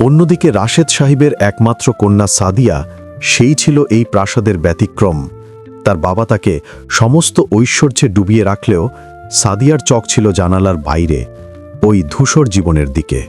অন্যদিকে রাশেদ সাহেবের একমাত্র কন্যা সাদিয়া, সেই ছিল এই প্রাসাদের ব্যতিক্রম। তার বাবা তাকে সমস্ত ঐশ্বর্যে ডুবিয়ে রাখলেও সাদিয়ার চক ছিল জানালার বাইরে, ওই ধূসর জীবনের দিকে।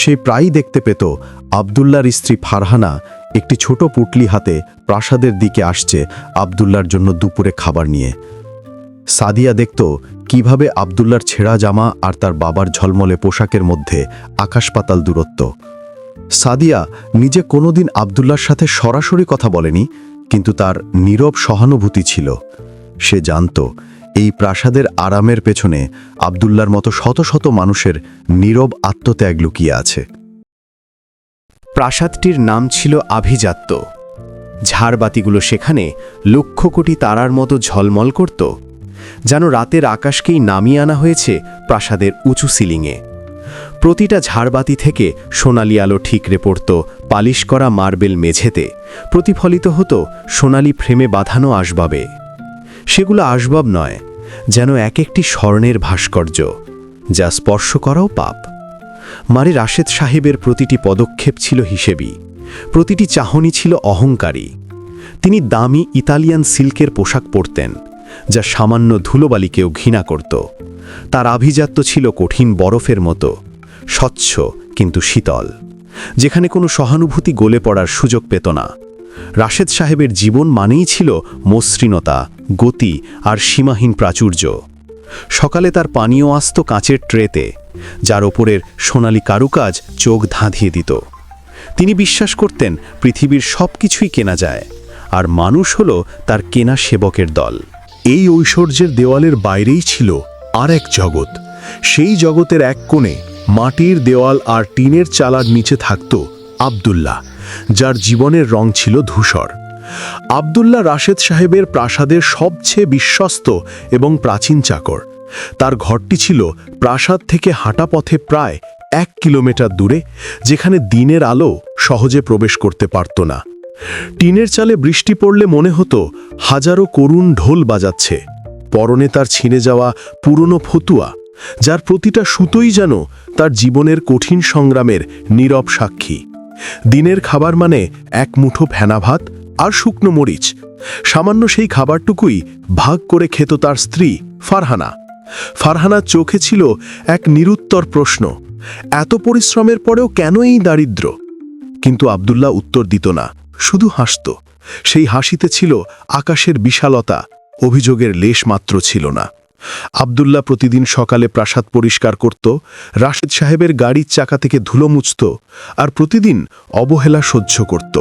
সে প্রায়ই দেখতে পেত আবদুল্লার স্ত্রী ফারহানা একটি ছোট পুটলি হাতে প্রাসাদের দিকে আসছে আবদুল্লার জন্য দুপুরে খাবার নিয়ে। সাদিয়া দেখত কীভাবে আবদুল্লার ছেঁড়া জামা আর তার বাবার ঝলমলে পোশাকের মধ্যে আকাশপাতাল দূরত্ব? সাদিয়া নিজে কোনোদিন আবদুল্লার সাথে সরাসরি কথা বলেনি, কিন্তু তার নীরব সহানুভূতি ছিল। সে জানত, এই প্রাসাদের আরামের পেছনে আবদুল্লার মতো শত শত মানুষের নীরব আত্মত্যাগ লুকিয়ে আছে। প্রাসাদটির নাম ছিল আভিজাত্য। ঝাড়বাতিগুলো সেখানে লক্ষ কোটি তারার মতো ঝলমল করত। যেন রাতের আকাশকেই নামিয়ে আনা হয়েছে প্রাসাদের উঁচু সিলিংয়ে। প্রতিটা ঝাড়বাতি থেকে সোনালি আলো ঠিকরে পড়ত পালিশ করা মার্বেল মেঝেতে। প্রতিফলিত হতো সোনালি ফ্রেমে বাঁধানো আসবাবে। সেগুলো আসবাব নয়, যেন এক একটি স্বর্ণের ভাস্কর্য, যা স্পর্শ করাও পাপ। মারে রাশেদ সাহেবের প্রতিটি পদক্ষেপ ছিল হিসেবি, প্রতিটি চাহনি ছিল অহংকারী। তিনি দামি ইতালিয়ান সিল্কের পোশাক পরতেন যা সামান্য ধুলোবালিকেও ঘৃণা করত। তার আভিজাত্য ছিল কঠিন বরফের মতো, স্বচ্ছ কিন্তু শীতল। যেখানে কোনো সহানুভূতি গলে পড়ার সুযোগ পেত না। রাশেদ সাহেবের জীবন মানেই ছিল মসৃণতা, গতি আর সীমাহীন প্রাচুর্য। সকালে তার পানীয় আসত কাঁচের ট্রেতে, যার ওপরের সোনালি কারুকাজ চোখ ধাঁধিয়ে দিত। তিনি বিশ্বাস করতেন পৃথিবীর সব কিছুই কেনা যায়, আর মানুষ হল তার কেনা সেবকের দল। এই ঐশ্বর্যের দেওয়ালের বাইরেই ছিল আর এক জগৎ। সেই জগতের এক কোণে মাটির দেওয়াল আর টিনের চালার নিচে থাকত আবদুল্লাহ, যার জীবনের রং ছিল ধূসর। আবদুল্লাহ রাশেদ সাহেবের প্রাসাদের সবচেয়ে বিশ্বস্ত এবং প্রাচীন চাকর। তার ঘরটি ছিল প্রাসাদ থেকে হাঁটা পথে প্রায় এক কিলোমিটার দূরে, যেখানে দিনের আলো সহজে প্রবেশ করতে পারত না। টিনের চালে বৃষ্টি পড়লে মনে হতো হাজারো করুণ ঢোল বাজাচ্ছে। পরনে তার ছিঁড়ে যাওয়া পুরনো ফতুয়া, যার প্রতিটা সুতোই যেন তার জীবনের কঠিন সংগ্রামের নীরব সাক্ষী। দিনের খাবার মানে এক মুঠো ফেনা ভাত আর শুকনো মরিচ। সামান্য সেই খাবারটুকুই ভাগ করে খেত তার স্ত্রী ফারহানা। ফারহানার চোখে ছিল এক নিরুত্তর প্রশ্ন, এত পরিশ্রমের পরেও কেন এই দারিদ্র কিন্তু আবদুল্লাহ উত্তর দিত না। শুধু হাসত। সেই হাসিতে ছিল আকাশের বিশালতা, অভিযোগের লেশ মাত্র ছিল না। আবদুল্লাহ প্রতিদিন সকালে প্রাসাদ পরিষ্কার করত, রাশেদ সাহেবের গাড়ির চাকা থেকে ধুলো মুছত আর প্রতিদিন অবহেলা সহ্য করত।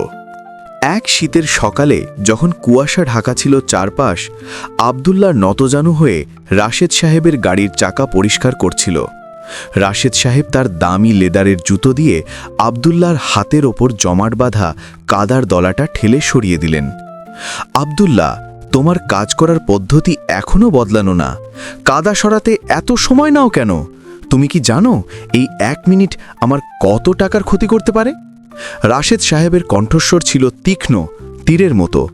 এক শীতের সকালে যখন কুয়াশা ঢাকা ছিল চারপাশ আবদুল্লার নতজানু হয়ে রাশেদ সাহেবের গাড়ির চাকা পরিষ্কার করছিল। রাশেদ সাহেব তার দামি লেদারের জুতো দিয়ে আবদুল্লার হাতের ওপর জমাট বাঁধা কাদার দলাটা ঠেলে সরিয়ে দিলেন। আবদুল্লাহ, তোমার কাজ করার পদ্ধতি এখনও বদলানো না। কাদা সরাতে এত সময় নাও কেন? তুমি কি জানো এই এক মিনিট আমার কত টাকার ক্ষতি করতে পারে? রাশেদ সাহেবের কণ্ঠস্বর ছিল তীক্ষ্ণ, তীরের মতো।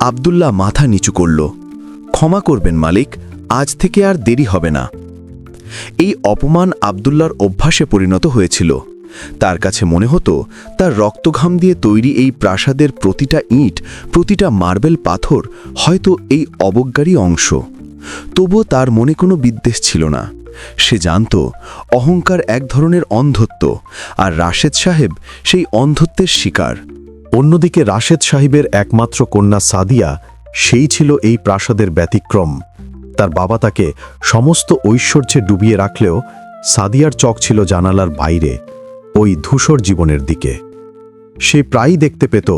আবদুল্লাহ মাথা নিচু করল। ক্ষমা করবেন মালিক, আজ থেকে আর দেরি হবে না। এই অপমান আবদুল্লার অভ্যাসে পরিণত হয়েছিল। তার কাছে মনে হতো, তার রক্তঘাম দিয়ে তৈরি এই প্রাসাদের প্রতিটা ইঁট, প্রতিটা মার্বেল পাথর হয়তো এই অবজ্ঞারই অংশ। তবুও তার মনে কোনো বিদ্বেষ ছিল না। সে জানত, অহংকার এক ধরনের অন্ধত্ব, আর রাশেদ সাহেব সেই অন্ধত্বের শিকার। অন্যদিকে রাশেদ সাহেবের একমাত্র কন্যা সাদিয়া, সেই ছিল এই প্রাসাদের ব্যতিক্রম। তার বাবা তাকে সমস্ত ঐশ্বর্যে ডুবিয়ে রাখলেও সাদিয়ার চক ছিল জানালার বাইরে, ওই ধূসর জীবনের দিকে। সে প্রায়ই দেখতে পেত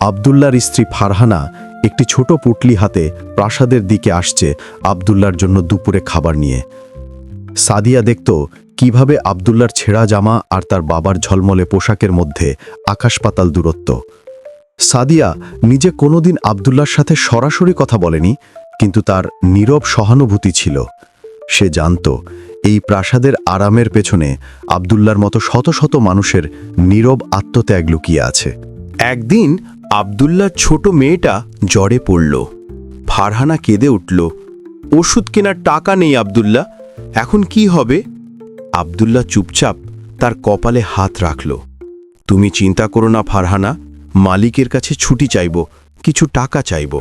আবদুল্লার স্ত্রী ফারহানা একটি ছোট পুটলি হাতে প্রাসাদের দিকে আসছে আবদুল্লার জন্য দুপুরে খাবার নিয়ে। সাদিয়া দেখত কীভাবে আবদুল্লার ছেঁড়া জামা আর তার বাবার ঝলমলে পোশাকের মধ্যে আকাশপাতাল দূরত্ব। সাদিয়া নিজে কোনোদিন আবদুল্লার সাথে সরাসরি কথা বলেনি কিন্তু তার নীরব সহানুভূতি ছিল। সে জানত, এই প্রাসাদের আরামের পেছনে আবদুল্লার মতো শত শত মানুষের নীরব আত্মত্যাগ লুকিয়ে আছে। একদিন আবদুল্লার ছোট মেয়েটা জ্বরে পড়ল। ফারহানা কেঁদে উঠল, ওষুধ কেনার টাকা নেই আবদুল্লাহ, এখন কি হবে? আবদুল্লাহ চুপচাপ তার কপালে হাত রাখল। তুমি চিন্তা করো না ফারহানা, মালিকের কাছে ছুটি চাইব, কিছু টাকা চাইব।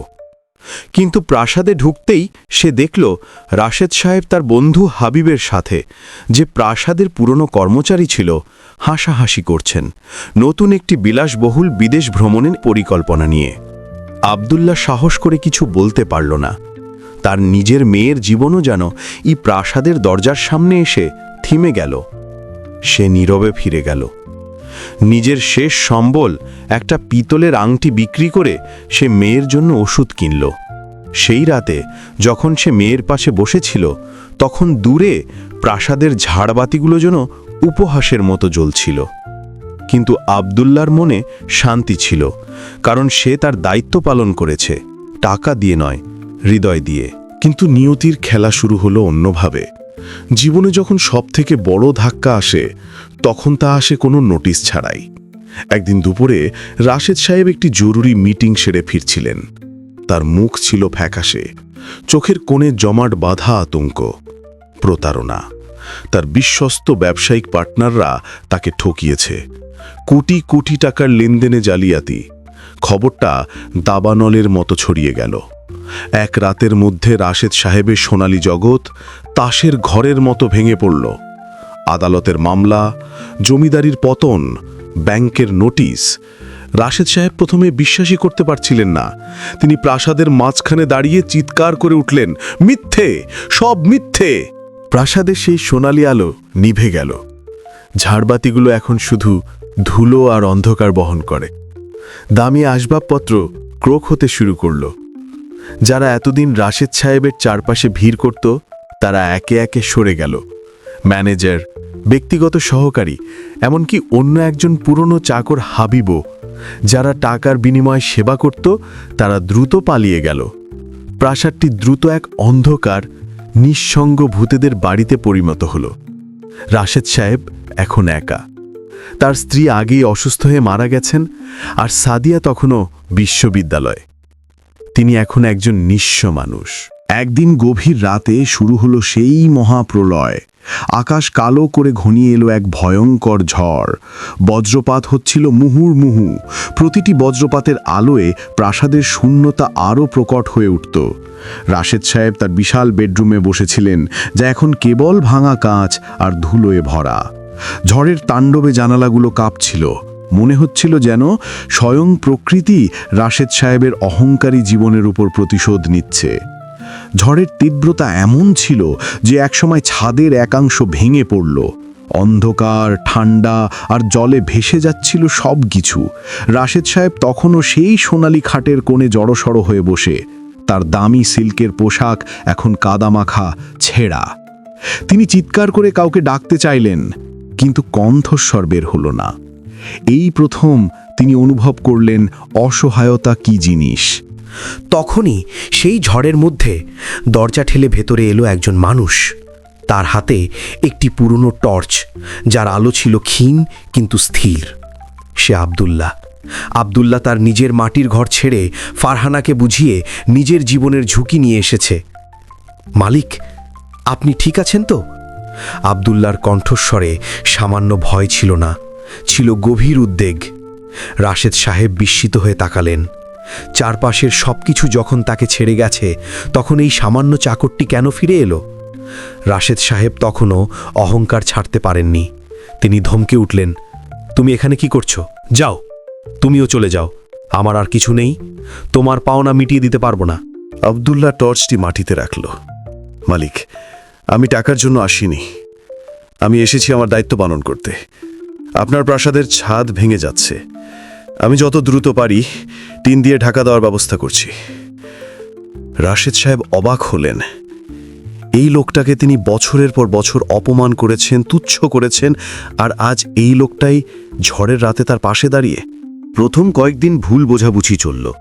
কিন্তু প্রাসাদে ঢুকতেই সে দেখল রাশেদ সাহেব তার বন্ধু হাবিবের সাথে, যে প্রাসাদের পুরনো কর্মচারী ছিল, হাসাহাসি করছেন, নতুন একটি বিলাসবহুল বিদেশ ভ্রমণের পরিকল্পনা নিয়ে। আবদুল্লাহ সাহস করে কিছু বলতে পারল না। তার নিজের মেয়ের জীবনও যেন ই প্রাসাদের দরজার সামনে এসে থিমে গেল। সে নীরবে ফিরে গেল। নিজের শেষ সম্বল একটা পিতলের আংটি বিক্রি করে সে মেয়ের জন্য ওষুধ কিনল। সেই রাতে যখন সে মেয়ের পাশে বসেছিল, তখন দূরে প্রাসাদের ঝাড়বাতিগুলো যেন উপহাসের মতো জ্বলছিল। কিন্তু আবদুল্লার মনে শান্তি ছিল, কারণ সে তার দায়িত্ব পালন করেছে, টাকা দিয়ে নয়, হৃদয় দিয়ে। কিন্তু নিয়তির খেলা শুরু হলো অন্যভাবে। জীবনে যখন সব থেকে বড় ধাক্কা আসে তখন তা আসে কোনো নোটিশ ছাড়াই। একদিন দুপুরে রাশেদ সাহেব একটি জরুরি মিটিং সেরে ফিরছিলেন। তার মুখ ছিল ফ্যাকাশে, চোখের কোণে জমাট বাধা আতঙ্ক, প্রতারণা। তার বিশ্বস্ত ব্যবসায়িক পার্টনাররা তাকে ঠকিয়েছে। কোটি কোটি টাকার লেনদেনে জালিয়াতি, খবরটা দাবানলের মতো ছড়িয়ে গেল। এক রাতের মধ্যে রাশেদ সাহেবের সোনালি জগৎ তাসের ঘরের মতো ভেঙে পড়ল। আদালতের মামলা, জমিদারির পতন, ব্যাংকের নোটিশ। রাশেদ সাহেব প্রথমে বিশ্বাসই করতে পারছিলেন না। তিনি প্রাসাদের মাঝখানে দাঁড়িয়ে চিৎকার করে উঠলেন, মিথ্যে! সব মিথ্যে! প্রাসাদের সেই সোনালি আলো নিভে গেল। ঝাড়বাতিগুলো এখন শুধু ধুলো আর অন্ধকার বহন করে। দামি আসবাবপত্র ক্রোক হতে শুরু করল। যারা এতদিন রাশেদ সাহেবের চারপাশে ভিড় করত, তারা একে একে সরে গেল। ম্যানেজার ব্যক্তিগত সহকারী, এমনকি অন্য একজন পুরনো চাকর হাবিবও, যারা টাকার বিনিময়ে সেবা করত, তারা দ্রুত পালিয়ে গেল। প্রাসাদটি দ্রুত এক অন্ধকার, নিঃসঙ্গ ভূতেদের বাড়িতে পরিণত হল। রাশেদ সাহেব এখন একা। তার স্ত্রী আগেই অসুস্থ হয়ে মারা গেছেন, আর সাদিয়া তখনও বিশ্ববিদ্যালয়। তিনি এখন একজন নিঃস্ব মানুষ। একদিন গভীর রাতে শুরু হলো সেই মহাপ্রলয়। আকাশ কালো করে ঘনিয়ে এলো এক ভয়ঙ্কর ঝড়। বজ্রপাত হচ্ছিল মুহুর্মুহু প্রতিটি বজ্রপাতের আলোয় প্রাসাদের শূন্যতা আরও প্রকট হয়ে উঠত। রাশেদ সাহেব তার বিশাল বেডরুমে বসেছিলেন, যা এখন কেবল ভাঙা কাঁচ আর ধুলোয় ভরা। ঝড়ের তাণ্ডবে জানালাগুলো কাঁপছিল। মনে হচ্ছিল যেন স্বয়ং প্রকৃতি রাশেদ সাহেবের অহংকারী জীবনের উপর প্রতিশোধ নিচ্ছে। ঝড়ের তীব্রতা এমন ছিল যে একসময় ছাদের একাংশ ভেঙে পড়ল। অন্ধকার, ঠান্ডা আর জলে ভেসে যাচ্ছিল সব কিছু। রাশেদ সাহেব তখনও সেই সোনালি খাটের কোণে জড়সড় হয়ে বসে। তার দামি সিল্কের পোশাক এখন কাদামাখা, ছেঁড়া। তিনি চিৎকার করে কাউকে ডাকতে চাইলেন, কিন্তু কণ্ঠস্বর বের হল না। এই প্রথম তিনি অনুভব করলেন অসহায়তা কি জিনিস। তখনই সেই ঝড়ের মধ্যে দরজা ঠেলে ভেতরে এলো একজন মানুষ। তার হাতে একটি পুরনো টর্চ, যার আলো ছিল ক্ষীণ কিন্তু স্থির। সে আবদুল্লাহ। আবদুল্লাহ তার নিজের মাটির ঘর ছেড়ে ফারহানাকে বুঝিয়ে নিজের জীবনের ঝুঁকি নিয়ে এসেছে। মালিক, আপনি ঠিক আছেন তো? আবদুল্লার কণ্ঠস্বরে সামান্য ভয় ছিল না, ছিল গভীর উদ্বেগ। রাশেদ সাহেব বিস্মিত হয়ে তাকালেন। চারপাশের সবকিছু যখন তাকে ছেড়ে গেছে, তখন এই সামান্য চাকরটি কেন ফিরে এলো? রাশেদ সাহেব তখনও অহংকার ছাড়তে পারেননি। তিনি ধমকে উঠলেন, তুমি এখানে কি করছ? যাও, তুমিও চলে যাও। আমার আর কিছু নেই। তোমার পাওনা মিটিয়ে দিতে পারব না। আবদুল্লাহ টর্চটি মাটিতে রাখল। মালিক, আমি টাকার জন্য আসিনি। আমি এসেছি আমার দায়িত্ব পালন করতে। আপনার প্রাসাদের ছাদ ভেঙে যাচ্ছে। আমি যত দ্রুত পারি টিন দিয়ে ঢাকা দেওয়ার ব্যবস্থা করছি। রাশেদ সাহেব অবাক হলেন। এই লোকটাকে তিনি বছরের পর বছর অপমান করেছেন, তুচ্ছ করেছেন, আর আজ এই লোকটাই ঝড়ের রাতে তার পাশে দাঁড়িয়ে প্রথম কয়েকদিন ভুল বোঝাবুঝি চলল।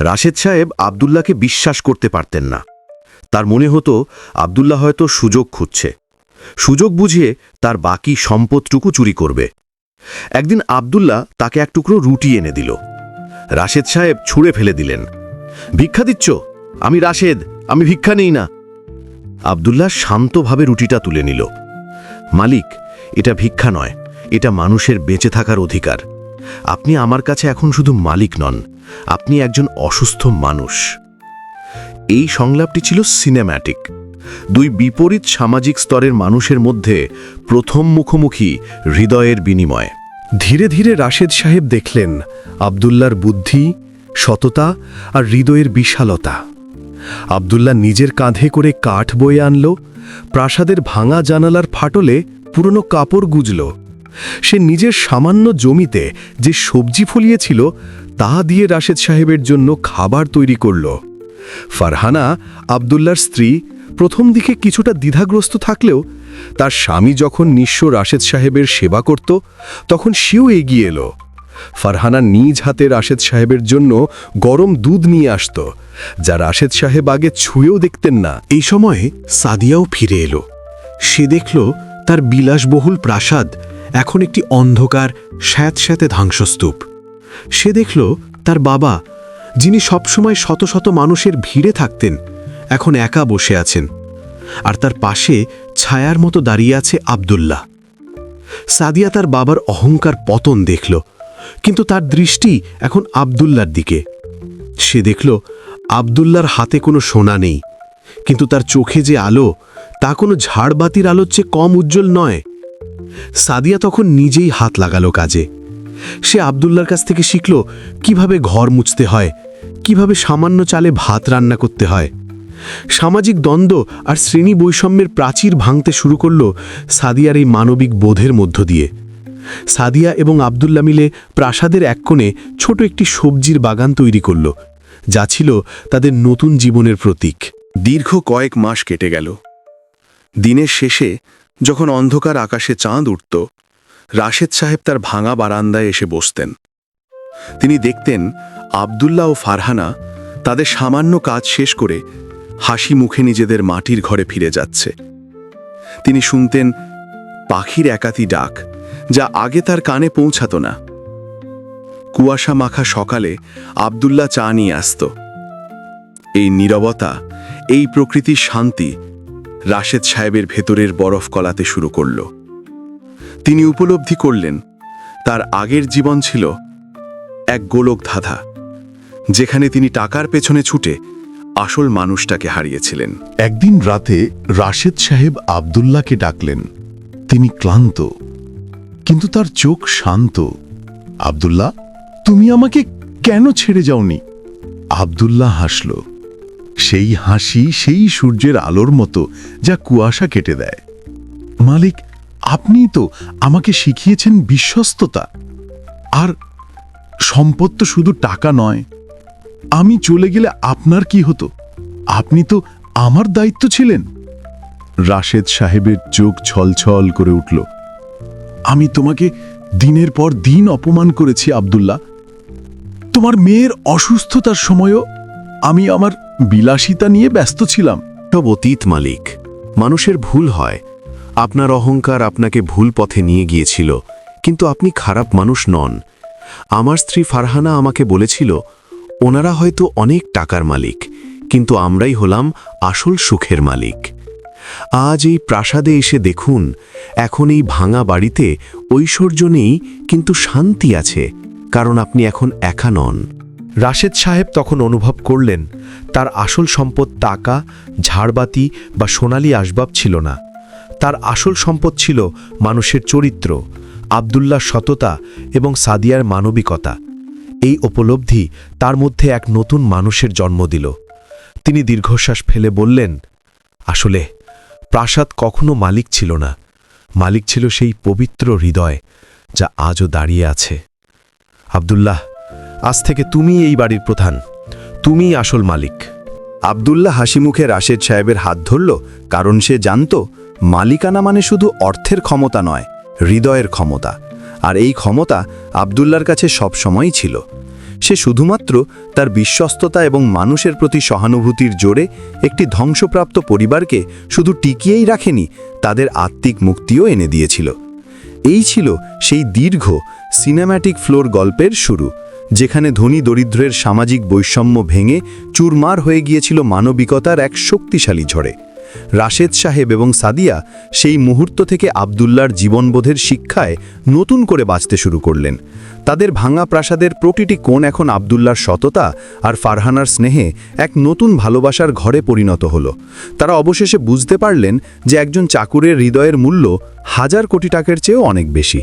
রাশেদ সাহেব আবদুল্লাহকে বিশ্বাস করতে পারতেন না। তার মনে হতো আবদুল্লাহ হয়তো সুযোগ খুঁজছে। সুযোগ বুঝিয়ে তার বাকি সম্পদটুকু চুরি করবে। একদিন আবদুল্লাহ তাকে এক টুকরো রুটি এনে দিল। রাশেদ সাহেব ছুঁড়ে ফেলে দিলেন। ভিক্ষা দিচ্ছ? আমি রাশেদ, আমি ভিক্ষা নেই না। আবদুল্লাহ শান্তভাবে রুটিটা তুলে নিল। মালিক, এটা ভিক্ষা নয়, এটা মানুষের বেঁচে থাকার অধিকার। আপনি আমার কাছে এখন শুধু মালিক নন, আপনি একজন অসুস্থ মানুষ। এই সংলাপটি ছিল সিনেম্যাটিক দুই বিপরীত সামাজিক স্তরের মানুষের মধ্যে প্রথম মুখোমুখি হৃদয়ের বিনিময়। ধীরে ধীরে রাশেদ সাহেব দেখলেন আবদুল্লার বুদ্ধি, সততা আর হৃদয়ের বিশালতা। আবদুল্লাহ নিজের কাঁধে করে কাঠ বয়ে আনল, প্রাসাদের ভাঙা জানালার ফাটলে পুরনো কাপড় গুজল। সে নিজের সামান্য জমিতে যে সবজি ফলিয়েছিল, তা দিয়ে রাশেদ সাহেবের জন্য খাবার তৈরি করল। ফারহানা, আবদুল্লার স্ত্রী প্রথম দিকে কিছুটা দ্বিধাগ্রস্ত থাকলেও তার স্বামী যখন নিঃস্ব রাশেদ সাহেবের সেবা করত, তখন সেও এগিয়ে এলো। ফারহানা নিজ হাতে রাশেদ সাহেবের জন্য গরম দুধ নিয়ে আসত, যা রাশেদ সাহেব আগে ছুঁয়েও দেখতেন না। এই সময়ে সাদিয়াও ফিরে এলো। সে দেখল তার বিলাসবহুল প্রাসাদ এখন একটি অন্ধকার, স্যাঁত স্যাঁতে ধ্বংসস্তূপ। সে দেখল তার বাবা, যিনি সবসময় শত শত মানুষের ভিড়ে থাকতেন এখন একা বসে আছেন। আর তার পাশে ছায়ার মতো দাঁড়িয়ে আছে আবদুল্লাহ। সাদিয়া তার বাবার অহংকার পতন দেখল, কিন্তু তার দৃষ্টি এখন আবদুল্লার দিকে। সে দেখল, আবদুল্লার হাতে কোনো সোনা নেই, কিন্তু তার চোখে যে আলো, তা কোনো ঝাড়বাতির আলোর চেয়ে কম উজ্জ্বল নয়। সাদিয়া তখন নিজেই হাত লাগালো কাজে। সে আবদুল্লার কাছ থেকে শিখল, কীভাবে ঘর মুছতে হয়, কীভাবে সামান্য চালে ভাত রান্না করতে হয়। সামাজিক দ্বন্দ্ব আর শ্রেণি বৈষম্যের প্রাচীর ভাঙতে শুরু করল সাদিয়ার এই মানবিক বোধের মধ্য দিয়ে। সাদিয়া এবং আবদুল্লা মিলে প্রাসাদের এক কোণে ছোট একটি সবজির বাগান তৈরি করল, যা ছিল তাদের নতুন জীবনের প্রতীক। দীর্ঘ কয়েক মাস কেটে গেল। দিনের শেষে যখন অন্ধকার আকাশে চাঁদ উঠত, রাশেদ সাহেব তার ভাঙা বারান্দায় এসে বসতেন। তিনি দেখতেন আবদুল্লাহ ও ফারহানা তাদের সামান্য কাজ শেষ করে হাসি মুখে নিজেদের মাটির ঘরে ফিরে যাচ্ছে। তিনি শুনতেন পাখির একাতি ডাক, যা আগে তার কানে পৌঁছাতো না। কুয়াশা মাখা সকালে আবদুল্লাহ চা নিয়ে আসত। এই নীরবতা, এই প্রকৃতির শান্তি রাশেদ সাহেবের ভেতরের বরফ কলাতে শুরু করল। তিনি উপলব্ধি করলেন, তার আগের জীবন ছিল এক গোলক ধাঁধা যেখানে তিনি টাকার পেছনে ছুটে আসল মানুষটাকে হারিয়েছিলেন। একদিন রাতে রাশেদ সাহেব আবদুল্লাহকে ডাকলেন। তিনি ক্লান্ত, কিন্তু তার চোখ শান্ত। আবদুল্লাহ, তুমি আমাকে কেন ছেড়ে যাওনি? আবদুল্লাহ হাসল। সেই হাসি সেই সূর্যের আলোর মতো যা কুয়াশা কেটে দেয়। মালিক আপনি তো আমাকে শিখিয়েছেন বিশ্বস্ততা। আর সম্পদ তো শুধু টাকা নয় আমি চলে গেলে আপনার কি হতো? আপনি তো আমার দায়িত্ব ছিলেন। রাশেদ সাহেবের চোখ ছলছল করে উঠল। আমি তোমাকে দিনের পর দিন অপমান করেছি, আব্দুল্লাহ। তোমার মেয়ের অসুস্থতার সময়ও আমি আমার বিলাসিতা নিয়ে ব্যস্ত ছিলাম। সব অতীত মালিক। মানুষের ভুল হয়। আপনার অহংকার আপনাকে ভুল পথে নিয়ে গিয়েছিল। কিন্তু আপনি খারাপ মানুষ নন। আমার স্ত্রী ফারহানা আমাকে বলেছিল ওনারা হয়তো অনেক টাকার মালিক, কিন্তু আমরাই হলাম আসল সুখের মালিক। আজ এই প্রাসাদে এসে দেখুন, এখন এই ভাঙা বাড়িতে ঐশ্বর্য নেই, কিন্তু শান্তি আছে, কারণ আপনি এখন একা নন। রাশেদ সাহেব তখন অনুভব করলেন, তার আসল সম্পদ টাকা, ঝাড়বাতি বা সোনালি আসবাব ছিল না। তার আসল সম্পদ ছিল মানুষের চরিত্র আবদুল্লাহ সততা এবং সাদিয়ার মানবিকতা। এই উপলব্ধি তার মধ্যে এক নতুন মানুষের জন্ম দিল। তিনি দীর্ঘশ্বাস ফেলে বললেন, আসলে প্রাসাদ কখনো মালিক ছিল না। মালিক ছিল সেই পবিত্র হৃদয় যা আজও দাঁড়িয়ে আছে। আবদুল্লাহ, আজ থেকে তুমি এই বাড়ির প্রধান। তুমিই আসল মালিক। আবদুল্লাহ হাসিমুখে রাশেদ সাহেবের হাত ধরল, কারণ সে জানত, মালিকানা মানে শুধু অর্থের ক্ষমতা নয়, হৃদয়ের ক্ষমতা। আর এই ক্ষমতা আবদুল্লার কাছে সবসময়ই ছিল। সে শুধুমাত্র তার বিশ্বস্ততা এবং মানুষের প্রতি সহানুভূতির জোরে একটি ধ্বংসপ্রাপ্ত পরিবারকে শুধু টিকিয়েই রাখেনি, তাদের আত্মিক মুক্তিও এনে দিয়েছিল। এই ছিল সেই দীর্ঘ সিনেম্যাটিক ফ্লোর গল্পের শুরু, যেখানে ধনী দরিদ্রের সামাজিক বৈষম্য ভেঙে চুরমার হয়ে গিয়েছিল মানবিকতার এক শক্তিশালী ঝড়ে। রাশেদ সাহেব এবং সাদিয়া সেই মুহূর্ত থেকে আবদুল্লার জীবনবোধের শিক্ষায় নতুন করে বাঁচতে শুরু করলেন। তাদের ভাঙা প্রাসাদের প্রতিটি কোণ এখন আবদুল্লার সততা আর ফারহানার স্নেহে এক নতুন ভালোবাসার ঘরে পরিণত হল। তারা অবশেষে বুঝতে পারলেন যে একজন চাকুরের হৃদয়ের মূল্য হাজার কোটি টাকার চেয়েও অনেক বেশি।